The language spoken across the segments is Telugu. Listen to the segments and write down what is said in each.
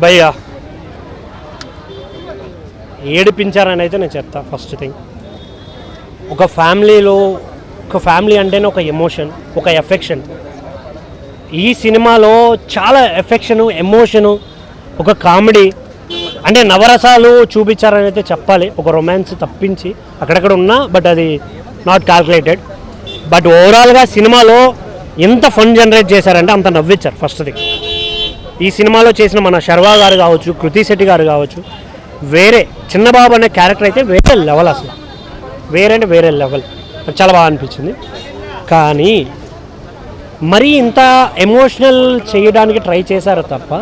భయ్యా. ఏడిపించారని అయితే నేను చెప్తా ఫస్ట్ థింగ్ ఒక ఫ్యామిలీలో ఒక ఫ్యామిలీ అంటేనే ఒక ఎమోషన్ ఒక ఎఫెక్షన్ ఈ సినిమాలో చాలా ఎఫెక్షను ఎమోషను ఒక కామెడీ అంటే నవరసాలు చూపించారని అయితే చెప్పాలి. ఒక రొమాన్స్ తప్పించి అక్కడక్కడ ఉన్నా బట్ అది నాట్ క్యాల్కులేటెడ్ బట్ ఓవరాల్గా సినిమాలో ఎంత ఫన్ జనరేట్ చేశారంటే అంత నవ్వించారు ఫస్ట్ థింగ్ ఈ సినిమాలో చేసిన మన శర్వా గారు కావచ్చు కృతి శెట్టి గారు కావచ్చు వేరే చిన్నబాబు అనే క్యారెక్టర్ అయితే వేరే లెవెల్ అసలు. వేరే అంటే వేరే లెవెల్. చాలా బాగా అనిపించింది. కానీ మరీ ఇంత ఎమోషనల్ చేయడానికి ట్రై చేశారు తప్ప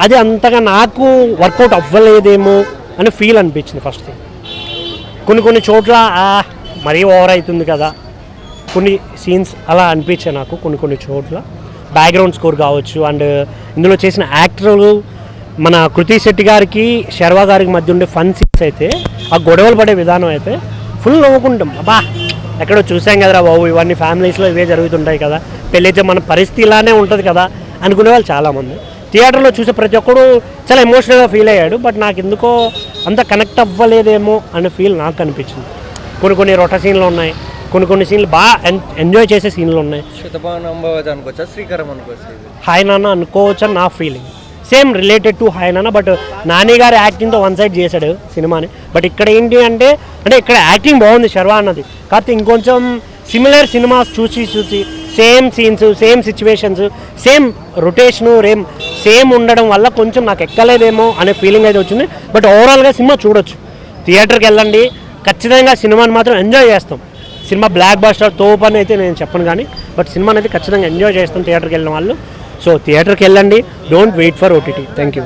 అది అంతగా నాకు వర్కౌట్ అవ్వలేదేమో అని ఫీల్ అనిపించింది ఫస్ట్ కొన్ని కొన్ని చోట్ల "ఆ, మరీ ఓవర్ అవుతుంది కదా. కొన్ని సీన్స్ అలా అనిపించాయి నాకు కొన్ని కొన్ని చోట్ల. బ్యాక్గ్రౌండ్ స్కోర్ కావచ్చు అండ్ ఇందులో చేసిన యాక్టర్లు మన కృతి శెట్టి గారికి శర్వా గారికి మధ్య ఉండే ఫన్ సీన్స్ అయితే ఆ గొడవలు పడే విధానం అయితే ఫుల్ నవ్వుకుంటాం. అబ్బా ఎక్కడో చూసాం కదరా బాబు ఇవన్నీ ఫ్యామిలీస్లో ఇవే జరుగుతుంటాయి కదా. పెళ్ళైతే మన పరిస్థితి ఇలానే ఉంటుంది కదా అనుకునే వాళ్ళు చాలామంది. థియేటర్లో చూసే ప్రతి ఒక్కడు చాలా ఎమోషనల్గా ఫీల్ అయ్యాడు బట్ నాకు ఎందుకో అంత కనెక్ట్ అవ్వలేదేమో అనే ఫీల్ నాకు అనిపించింది. కొన్ని కొన్ని రొట సీన్లు ఉన్నాయి. కొన్ని కొన్ని సీన్లు బాగా ఎంజాయ్ చేసే సీన్లు ఉన్నాయి. హాయ్ నాన్న అనుకోవచ్చు అని నా feeling same related to Hi Nanna but Nani garu యాక్టింగ్తో one side చేశాడు సినిమాని. బట్ ఇక్కడ ఏంటి అంటే అంటే ఇక్కడ యాక్టింగ్ బాగుంది శర్వా అన్నది. కాకపోతే ఇంకొంచెం సిమిలర్ సినిమాస్ చూసి చూసి same scenes same situations same rotation రేమ్ same ఉండడం వల్ల కొంచెం నాకు ఎక్కలేదేమో అనే ఫీలింగ్ అయితే వచ్చింది. బట్ ఓవరాల్గా సినిమా చూడొచ్చు. థియేటర్కి వెళ్ళండి. ఖచ్చితంగా సినిమాని మాత్రం ఎంజాయ్ చేస్తాం. సినిమా బ్లాక్ బాస్టర్ తోపు అని అయితే నేను చెప్పను కానీ బట్ సినిమా అనేది ఖచ్చితంగా ఎంజాయ్ చేస్తాం థియేటర్కి వెళ్ళిన వాళ్ళు. సో థియేటర్కి వెళ్ళండి don't wait for OTT thank you.